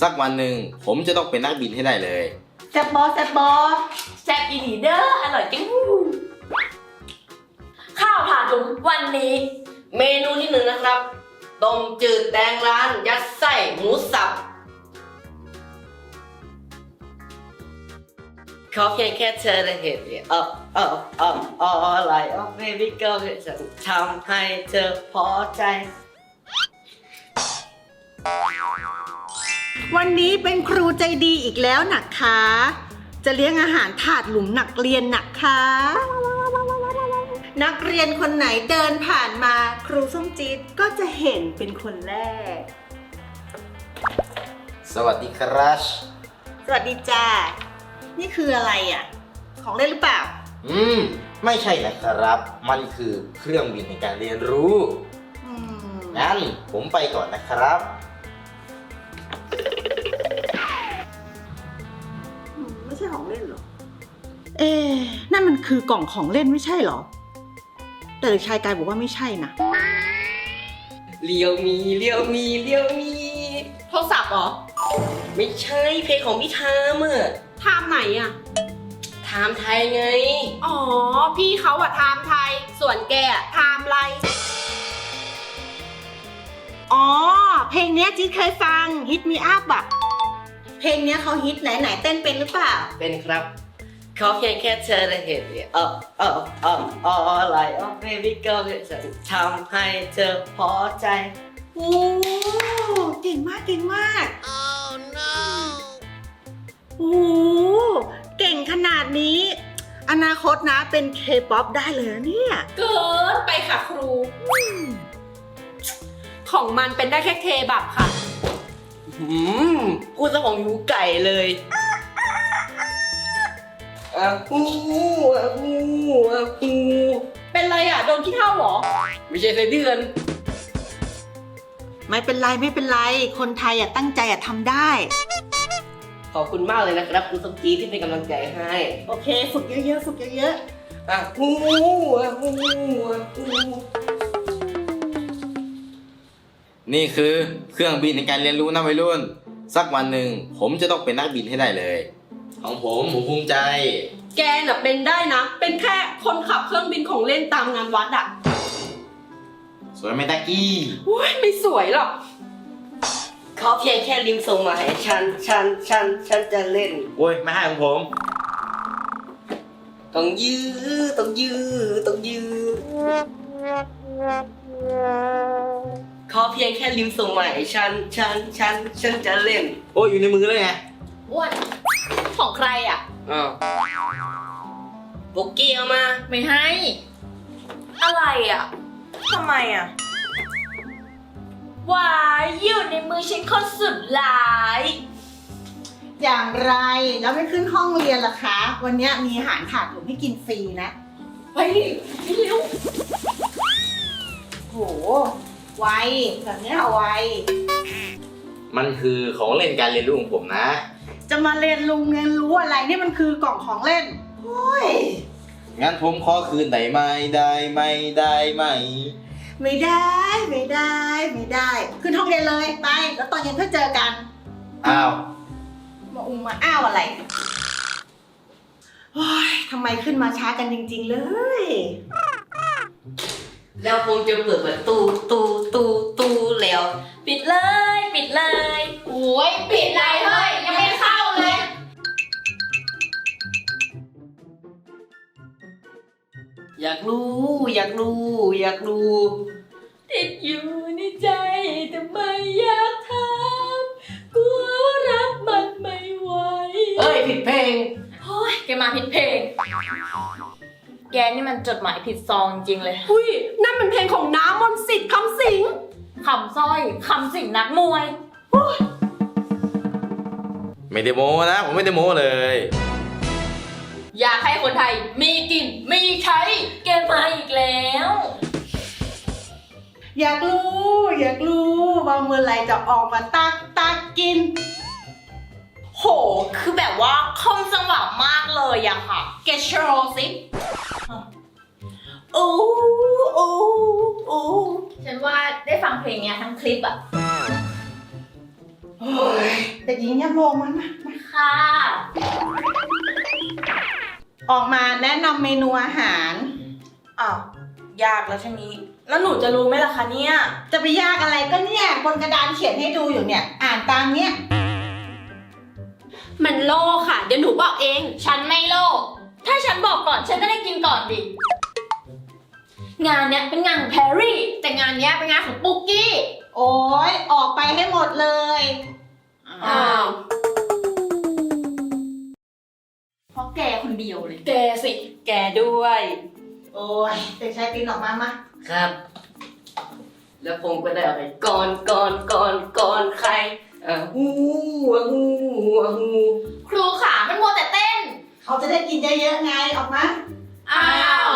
สักวันหนึ่งผมจะต้องเป็นนักบินให้ได้เลย แซบบอแซบบอแซบอีหลีเด้ออร่อยจังข้าวผัดหลุมวันนี้ เมนูที่หนึ่งนะครับต้มจืดแตงร้าน ยัดไส้หมูสับขอเพียงแค่เธอได้เห็นเนี่ยเออเออเออเออะไรเออ baby girl ฉันทำให้เธอพอใจ วันนี้เป็นครูใจดีอีกแล้วนะคะ จะเลี้ยงอาหารถาดหลุมนักเรียนนะคะ นักเรียนคนไหนเดินผ่านมาครูส้มจี๊ดก็จะเห็นเป็นคนแรก สวัสดีครับ สวัสดีจ้า นี่คืออะไรอะ ของเล่นหรือเปล่า อืม ไม่ใช่นะครับ มันคือเครื่องบินในการเรียนรู้ อืม งั้นผมไปก่อนนะครับ เอ๊ะนั่นมันคือกล่องของเล่นไม่ใช่เหรอ แต่เด็กชายกายบอกว่าไม่ใช่นะเลี้ยวมีเลี้ยวมีเลี้ยวมีโทรศัพท์เหรอไม่ใช่เพลงของพี่ทามอะไทม์ไหนอะ ทามไทยไง อ๋อ พี่เขาอะไทม์ไทย ส่วนแกอะไทม์ไร อ๋อ เพลงเนี้ยจี๊ดเคยฟัง Hit Me Up อะเพลงเนี้ยเขาฮิตไหนไหนๆเต้นเป็นหรือเปล่า เป็นครับ ขอเพียงแค่เธอได้เห็นเนี่ยเออเออเออเอออะไรเออ baby girl ฉันทำให้เธอพอใจโอ้เก่งมากเก่งมากโอ้เก่งขนาดนี้ อนาคตนะเป็นเคป๊อปได้เลยนะเนี่ย เกินไปค่ะครู ของมันเป็นได้แค่เคบับค่ะอืมพูดซะของหิวไก่เลย อะฮูอะฮูอะฮูเป็นไรอะ โดนขี้เท่าเหรอ ไม่ใช่ไส้เดือน ไม่เป็นไรไม่เป็นไร คนไทยอะตั้งใจอะทำได้ ขอบคุณมากเลยนะครับคุณสมจีที่เป็นกำลังใจให้โอเค ฝึกเยอะๆ ฝึกเยอะอะฮูอะฮูอะฮูนี่คือเครื่องบินในการเรียนรู้นะวัยรุ่น สักวันหนึ่งผมจะต้องเป็นนักบินให้ได้เลย ของผมผมภูมิใจ แกน่ะเป็นได้นะ เป็นแค่คนขับเครื่องบินของเล่นตามงานวัดอะสวยไหมตากี้โอ้ยไม่สวยหรอก เขาเพียงแค่ริมส่งมาให้ฉัน ฉัน ฉัน ฉันจะเล่น โอ้ยไม่ให้ของผม ต้องยื้อต้องยื้อต้องยื้อเขาเพียงแค่ริมส่งมาให้ฉัน ฉัน ฉัน ฉันจะเล่น โอ้ยอยู่ในมือเลยไง อ้วนของใครอะ อ้าวบุกกี้เอามา ไม่ให้ อะไรอะทำไมอะ วายอยู่ในมือฉันคนสุดหลายๆอย่างไรแล้วไม่ขึ้นห้องเรียนล่ะคะ วันเนี้ยมีอาหารถาดหลุมให้กินฟรีนะ ไปดิไปเร็วโห ไว แบบเนี้ยไว มันคือของเล่นการเรียนรู้ของผมนะ จะมาเรียนลุงเรียนรู้อะไรนี่มันคือกล่องของเล่นโอ้ยงั้นผมขอคืนได้ไหมได้ไหมได้ไหม ไม่ได้ไม่ได้ไม่ได้ ขึ้นห้องเรียนเลยไป แล้วตอนเย็นค่อยเจอกันอ้าว มาอุ้มมาอ้าวอะไรโอ้ยทำไมขึ้นมาช้ากันจริง ๆ เลยแล้วคงจะเปิดประตูตูตูตูแล้ว ปิดเลย ปิดเลย โอ้ยปิดไรเฮ้ย อยากรู้ อยากรู้ อยากรู้ ติดอยู่ในใจแต่ไม่อยากทำกลัวรักมันไม่ไหวเอ้ยผิดเพลง โอ้ยแกมาผิดเพลง แกนี่มันจดหมายผิดซองจริงเลยอุ้ยนั่นเป็นเพลงของน้ำมนต์สิทธิ์คำสิงคำสร้อยคำสิ่งนักมวย ไม่ได้โม้นะ ผมไม่ได้โม้เลย อยากให้คนไทยมีกิน มีใช้ แกมาอีกแล้ว อยากรู้ อยากรู้ว่าเมื่อไหรจะออกมาตักตักกิน โห คือแบบว่าคมจังหวะมากเลยอะค่ะ แกโชว์สิโอ้โอ้โอ้ฉันว่าได้ฟังเพลงเนี้ยทั้งคลิปอะโอ้ยเด็กหญิงยำโลงมันมามาค่ะ ออกมาแนะนำเมนูอาหาร อ้าวยากแล้วใช่นี้ แล้วหนูจะรู้ไหมล่ะคะเนี่ยจะไปยากอะไรก็เนี่ยบนกระดานเขียนให้ดูอยู่เนี่ย อ่านตามเนี้ยมันโลค่ะ เดี๋ยวหนูบอกเอง ฉันไม่โลภถ้าฉันบอกก่อนฉันก็ได้กินก่อนดิ งานเนี้ยเป็นงานของแพรรี่ แต่งานเนี้ยเป็นงานของปุ๊กกี้ โอ้ยออกไปให้หมดเลย อ้าวเพราะ แกคนเดียวเลย แกสิ แกด้วย โอ้ยเด็กชายปีนออกมามา ครับ แล้วผมก็ได้เอาไปก่อนก่อนก่อนก่อนใครอะฮู้อะฮู้อะฮู้ครูขามันมัวแต่เต้น เขาจะได้กินเยอะๆไงออกมา อ้าว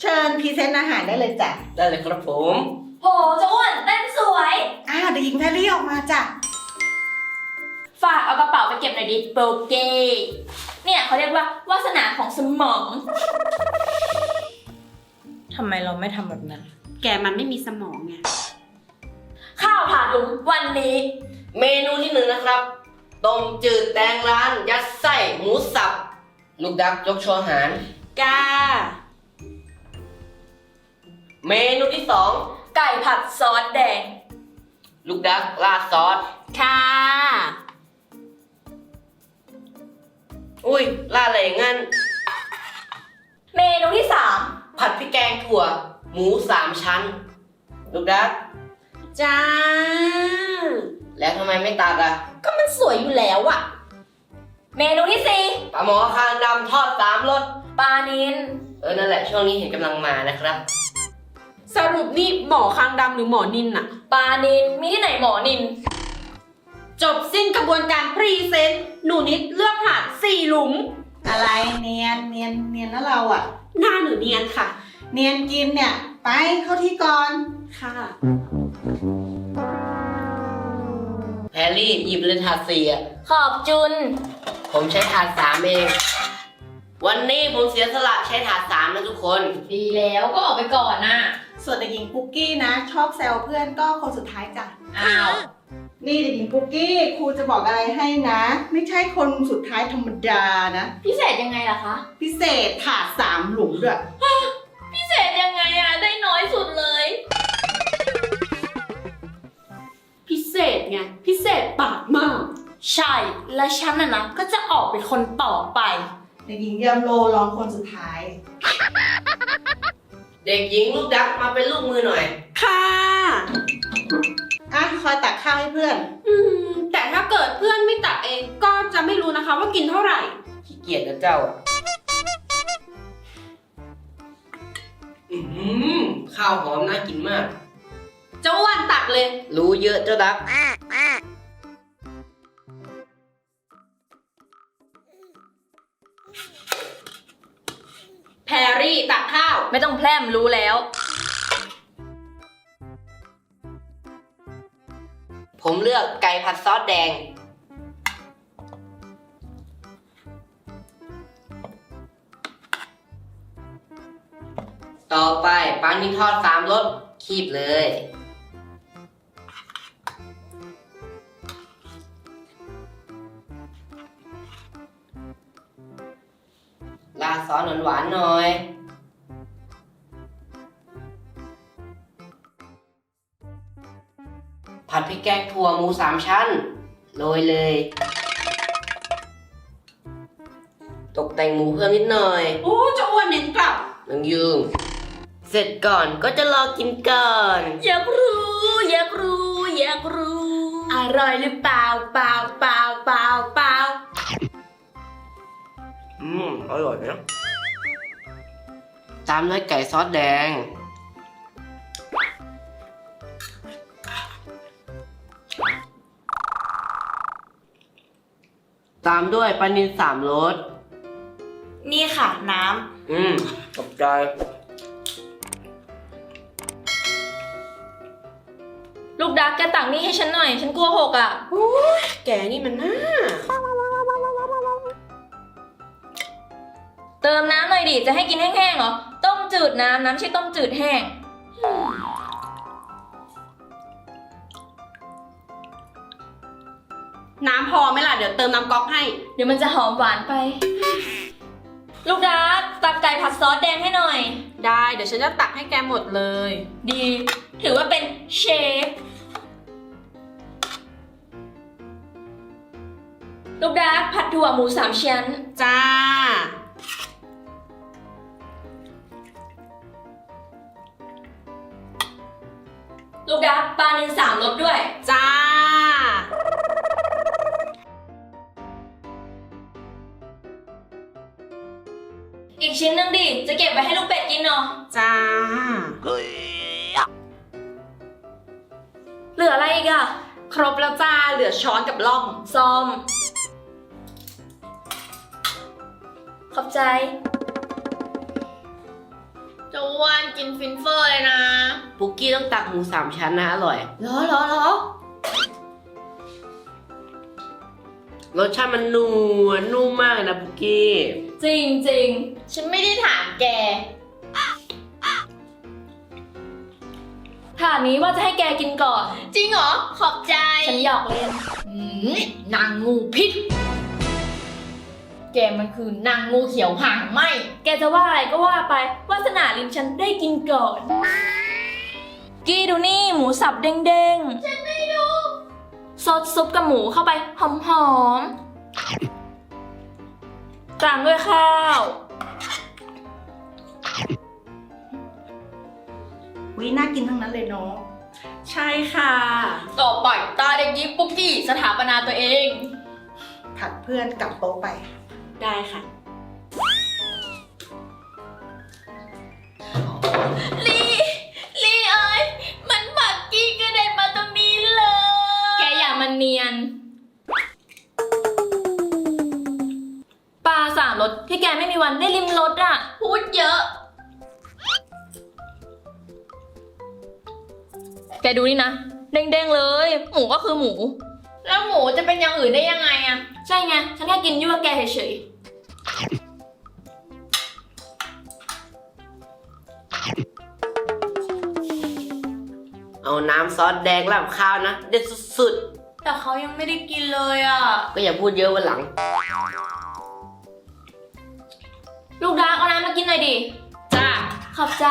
เชิญพรีเซนต์อาหารได้เลยจ้ะได้เลยครับผม โหเจ้าอ้วนเต้นสวย อ้าวเด็กหญิงแพรรี่ออกมาจ้ะ ฝากเอากระเป๋าไปเก็บหน่อยดิโปรเกเนี่ยเขาเรียกว่าวาสนาของสมอง ทำไมเราไม่ทำแบบนั้น แกมันไม่มีสมองไง ข้าวผัดหลุมวันนี้ เมนูที่หนึ่งนะครับต้มจืดแตงร้าน ยัดไส้หมูสับ ลูกดักยกโชว์อาหาร กา เมนูที่สองไก่ผัดซอสแดง ลูกดักราดซอส ค่ะ อุ้ยราดอะไรอย่างงั้น เมนูที่สามผัดพริกแกงถั่ว หมูสามชั้น ลูกดักจ้า แล้วทำไมไม่ตัดอะก็มันสวยอยู่แล้วอะเมนูที่สี่ปลาหมอคางดำทอดสามรสปลานินเออนั่นแหละช่วงนี้เห็นกำลังมานะครับ สรุปนี่หมอคางดำหรือหมอนินอะปลานินมีที่ไหนหมอนิน จบสิ้นกระบวนการพรีเซนต์หนูนิดเลือกถาดสี่หลุม อะไรเนียนเนียนเนียนแล้วเราอะหน้าหนูเนียนค่ะ เนียนกินเนี่ย ไปเข้าที่ก่อนค่ะ แพรรี่หยิบเลยถาดสี่อะขอบจุน ผมใช้ถาดสามเอง วันนี้ผมเสียสละใช้ถาดสามนะทุกคน ดีแล้วก็ออกไปก่อนน่ะ ส่วนเด็กหญิงปุ๊กกี้นะ ชอบแซวเพื่อนก็คนสุดท้ายจ้ะ อ้าว นี่เด็กหญิงปุ๊กกี้ครูจะบอกอะไรให้นะ ไม่ใช่คนสุดท้ายธรรมดานะ พิเศษยังไงล่ะคะ พิเศษถาดสามหลุมด้วย พิเศษยังไงอะได้น้อยสุดเลย พิเศษไงพิเศษปากมาก ใช่และฉันน่ะนะก็จะออกเป็นคนต่อไป เด็กหญิงยำโลรองคนสุดท้าย เด็กหญิงลูกดักมาเป็นลูกมือหน่อย ค่ะ อะคอยตักข้าวให้เพื่อน อืม แต่ถ้าเกิดเพื่อนไม่ตักเองก็จะไม่รู้นะคะว่ากินเท่าไหร่ ขี้เกียจนะเจ้าอะอือหือข้าวหอมน่ากินมาก เจ้าอ้วันตักเลย รู้เยอะเจ้าดัก แพรรี่ตักข้าว ไม่ต้องแพร่มรู้แล้ว ผมเลือกไก่ผัดซอสแดง ต่อไปปลานิลทอดสามรสคีบเลย ลาซอสหวานๆหน่อย แกงถั่วหมูสามชั้น โรยเลย ตกแต่งหมูเพิ่มนิดหน่อย โอ้เจ้าอ้วนเน้นกลับนังยืงเสร็จก่อนก็จะรอกินก่อน อยากรู้ อยากรู้ อยากรู้ อร่อยหรือเปล่าเปล่าเปล่าเปล่าเปล่าอืม อร่อยนะตามด้วยไก่ซอสแดง ตามด้วยปลานิลสามรส นี่ค่ะน้อืมขอบใจ ลูกดักแกตักนี่ให้ฉันหน่อย ฉันกลัวหกอะ แกนี่มันน่าเติมน้ำหน่อยดิ จะให้กินแห้งๆเหรอ ต้มจืดน้ำน้ำไม่ใช่ต้มจืดแห้ง น้ำพอไหมล่ะ เดี๋ยวเติมน้ำก๊อกให้ เดี๋ยวมันจะหอมหวานไป ลูกดักตักไก่ผัดซอสแดงให้หน่อย ได้ เดี๋ยวฉันจะตักให้แกหมดเลย ดี ถือว่าเป็นเชฟ ลูกดักผัดถั่วหมูสามชั้น จ้า ลูกดักปลาเนนสามรสด้วย จ้า ชิ้นหนึงดิ จะเก็บไว้ให้ลูกเป็ดกินเนาะจ้า เหลืออะไรอีกอะครบแล้วจ้า เหลือช้อนกับล่องซอม ขอบใจ จะว่านกินฟินเฟอร์เลยนะปุกกี้ต้องตักหมูสามชั้นนะอร่อย เหรอเหรอเหรอรสชาติมันนัวนุ่มมากเลยนะปุกกี้ จริงจริงฉันไม่ได้ถามแก ถาดนี้ว่าจะให้แกกินก่อน จริงเหรอ ขอบใจฉันหยอกเล่นนางงูพิษ แกมันคือนางงูเขียวหางไหมแกจะว่าอะไรก็ว่าไปวาสนาลินฉันได้กินก่อน กี้ดูนี่หมูสับเด้งๆฉันไม่ดูซดซุปกับหมูเข้าไปหอมๆ ตามด้วยข้าววิน่ากินทั้งนั้นเลยเนาะใช่ค่ะ ต่อไปตาเด็กหญิงปุ๊กกี้สถาปนาตัวเอง ผัดเพื่อนกลับโต๊ะไป ได้ค่ะ ลี่ลี่เอ้ยมันผักกี้กระเด็นมาตรงนี้เลย แกอย่ามันเนียน รสที่แกไม่มีวันได้ริมรสอะ พูดเยอะ แกดูนี่นะ เด้งๆเลย หมูก็คือหมู แล้วหมูจะเป็นอย่างอื่นได้ยังไงอะใช่ไง ฉันแค่กินยั่วแกเฉยเอาน้ำซอสแดงราดข้าวนะ เด็ดสุดๆ แต่เขายังไม่ได้กินเลยอะๆก็อย่าพูดเยอะวันหลัง ลูกดาร์กเอาน้ำมากินหน่อยดิ จ้า ขอบใจ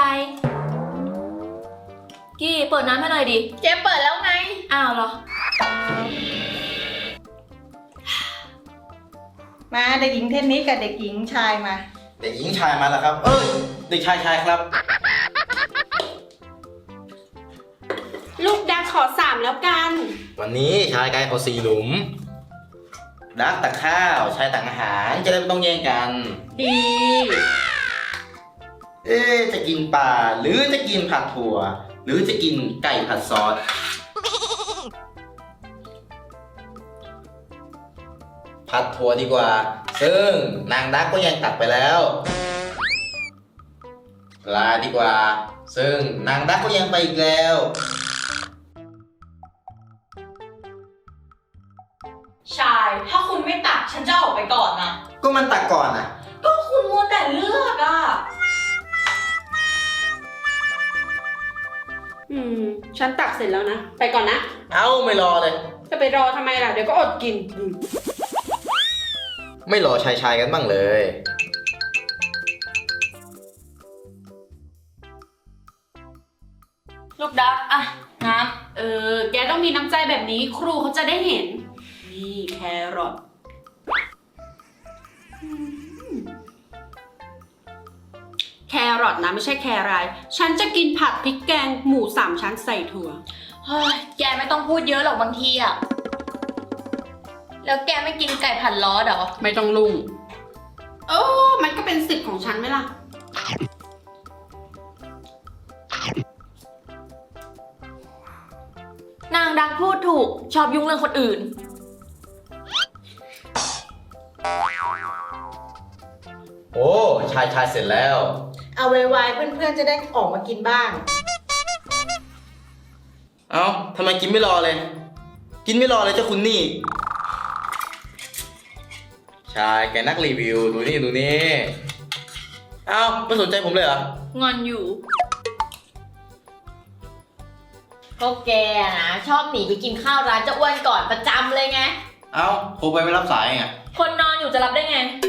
กี้เปิดน้ำให้หน่อยดิ เจ๊เปิดแล้วไง อ้าวเหรอ มาเด็กหญิงเทนนิสกับเด็กหญิงชายมา เด็กหญิงชายมาแล้วครับ เอ้ย เด็กชายชายครับ ลูกดักขอสามแล้วกัน วันนี้ชายกายเอาสี่หลุม ดักตักข้าวชายตักอาหารจะได้ไม่ต้องแย่งกัน ดีเอ๊ะจะกินปลาหรือจะกินผัดถั่ว หรือจะกินไก่ผัดซอสผัดถั่วดีกว่า ซึ่งนางดักก็ยังตักไปแล้วปลาดีกว่า ซึ่งนางดักก็ยังไปอีกแล้ว ฉันจะออกไปก่อนนะก็มันตักก่อนอะ ก็คุณมัวแต่เลือกอะ อืม ฉันตักเสร็จแล้วนะ ไปก่อนนะ เอ้าไม่รอเลย จะไปรอทำไมล่ะ เดี๋ยวก็อดกินอืมไม่รอชายชายๆกันบ้างเลย ลูกดักอะน้เออ แกต้องมีน้ำใจแบบนี้ครูเขาจะได้เห็น นี่แครอท แครอทนะไม่ใช่แคราย ฉันจะกินผัดพริกแกงหมูสามชั้นใส่ถั่วำเฮ้ยแกไม่ต้องพูดเยอะหรอกบางทีอะแล้วแกไม่กินไก่ผัดล้อเหรอ ไม่ต้องลุ่งโอ้มันก็เป็นสิทธิ์ของฉันไหมล่ะ นางดักพูดถูกชอบยุ่งเรื่องคนอื่น โอ้ ชายชายๆเสร็จแล้ว เอาไวๆเพื่อนๆจะได้ออกมากินบ้าง เอ้าทำไมกินไม่รอเลย กินไม่รอเลยเจ้าคุณนี่ ชายแกนักรีวิว ดูนี่ดูนี่ เอ้าไม่สนใจผมเลยเหรอ งอนอยู่ก็แกนะชอบหนีไปกินข้าวร้านเจ้าอ้วนก่อนประจำเลยไง เอ้าโทรไปไม่รับสายไงคนนอนอยู่จะรับได้ไงเข้าใจ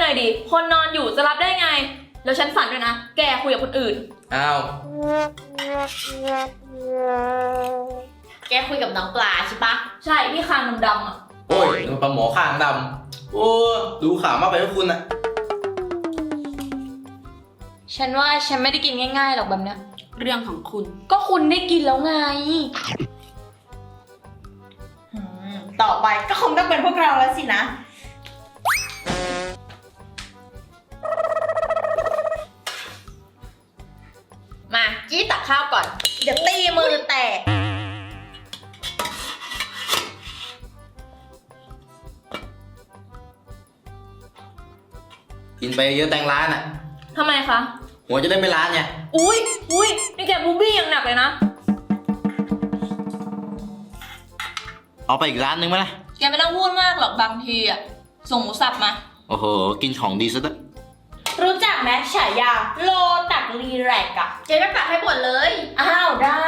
หน่อยดิ คนนอนอยู่จะรับได้ไง แล้วฉันฝันด้วยนะ แกคุยกับคนอื่นเอ้าแกคุยกับน้องปลาใช่ปะใช่ที่คางดำๆอะ โอ้ยมันปลาหมอข้างดำ โอ้ดูข่าวมากไปพวกคุณอะฉันว่าฉันไม่ได้กินง่ายๆหรอกแบบเนี้ย เรื่องของคุณ ก็คุณได้กินแล้วไงอืมต่อไปก็คงต้องเป็นพวกเราแล้วสินะ ข้าวก่อน เดี๋ยวตีมือแตก กินไปเยอะแตงร้านอะทำไมคะ หัวจะได้ไม่ร้านไงอุ้ยอุ้ยนี่แกบูบี้อย่างหนักเลยนะ เอาไปอีกร้านหนึงไหมล่ะ แกไม่ต้องพูดมากหรอกบางทีอะส่งหมูสับมา โอ้โห กินของดีซะด้วยรู้จัก ไหมฉายาโลตักรีแรกอะแกก็ตักให้หมดเลย อ้าวได้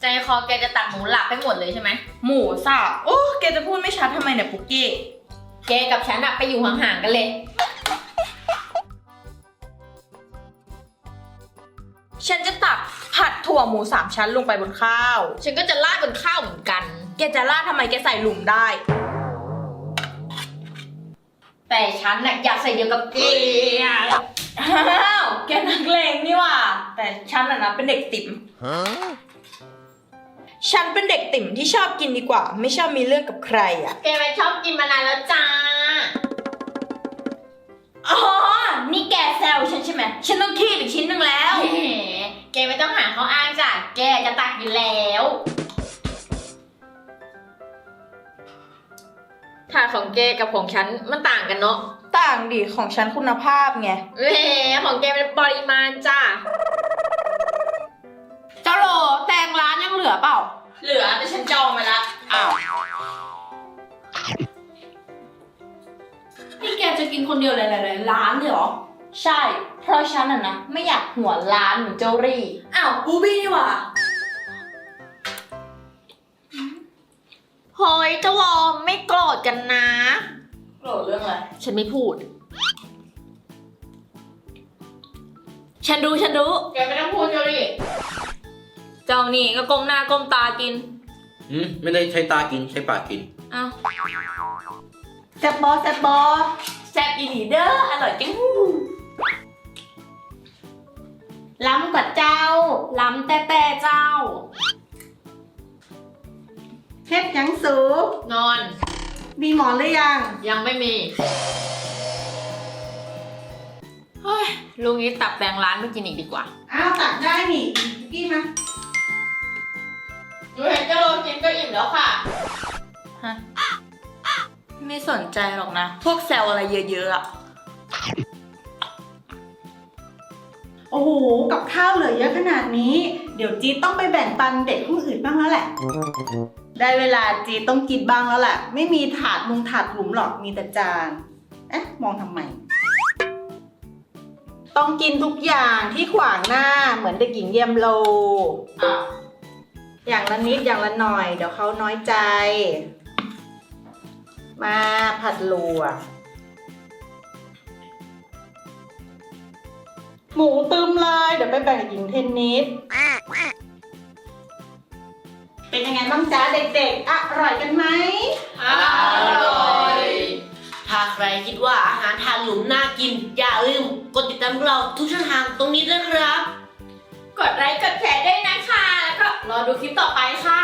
ใจคอแกจะตักหมูหลับให้หมดเลยใช่ไหม หมูสับโอ้แกจะพูดไม่ชัดทำไมเนี่ยปุกกี้แกกับฉันอะไปอยู่ห่างๆกันเลย ฉันจะตักผัดถั่วหมูสามชั้นลงไปบนข้าว ฉันก็จะลาดบนข้าวเหมือนกัน แกจะราดทำไมแกใส่หลุมได้ แต่ฉันน่ะอยากใส่เดียวกับแกอะอ้าวแกนักเลงนี่หว่า แต่ฉันอะนะเป็นเด็กติ๋มฉันเป็นเด็กติ๋มที่ชอบกินดีกว่า ไม่ชอบมีเรื่องกับใครอะแกไปชอบกินมานานแล้วจ้า อ๋อ นี่แกแซวฉันใช่ไหม ฉันต้องคีบอีกชิ้นหนึ่งแล้วแหมแกไม่ต้องหาข้ออ้างจ้ะ แกจะตักอยู่แล้ว ถาดของแกกับของฉันมันต่างกันเนาะต่างดิของฉันคุณภาพไงแหมของแกเป็นปริมาณจ้าเจ้าโลแตงร้านยังเหลือเปล่า เหลือแต่ฉันจองมาละอ้าวนี่แกจะกินคนเดียวหลายๆร้านเลยเหรอ ใช่ เพราะฉันอะนะ ไม่อยากหัวล้านเหมือนเจ้ารี่ อ้าวบูบี้นี่หว่า เฮ้ยเจ้าวอมไม่โกรธกันนะ โกรธเรื่องอะไร ฉันไม่พูด ฉันรู้ฉันรู้ แกไม่ต้องพูดเจ้ารี่เจ้านี่ก็ก้มหน้าก้มตากิน อืมไม่ได้ใช้ตากินใช้ปากกิน อ้าวแซ่บบอแซ่บบอแซ่บอีหลีเด้ออร่อยจังล้ำกว่าเจ้า ล้ำแต่แต่เจ้า เฮ็ดหยังสู นอน มีหมอนหรือยัง ยังไม่มีเฮ้ยลุงนี้ตับแบงร้านไปกินอีกดีกว่าอ้าวตักได้นี่กี้มาหนูเห็นเจ้าโลกินก็อิ่มแล้วค่ะไม่สนใจหรอกนะ พวกแซวอะไรเยอะๆอะ โอ้โห กับข้าวเหลือเยอะขนาดนี้ เดี๋ยวจีดต้องไปแบ่งปันเด็กคนอื่นบ้างแล้วแหละ ได้เวลาจีดต้องกินบ้างแล้วแหละ ไม่มีถาดมุงถาดหลุมหรอก มีแต่จาน เอ๊ะ มองทำไม ต้องกินทุกอย่างที่ขวางหน้าเหมือนเด็กหญิงเยี่ยมโล อย่างละนิดอย่างละหน่อย เดี๋ยวเขาน้อยใจ มาผัดลัว หมูตึมเลยเดี๋ยวไปแบ่งหญิงเทนนิส เป็นยังไงบ้างจ๊ะเด็กๆ อร่อยกันไหม อร่อย ถ้าใครคิดว่าอาหารทานหลุมน่ากิน อย่าลืมกดติดตามพวกเราทุกช่องทางตรงนี้ด้วยครับ กดไลค์กดแชร์ด้วยนะคะ แล้วก็รอดูคลิปต่อไปค่ะ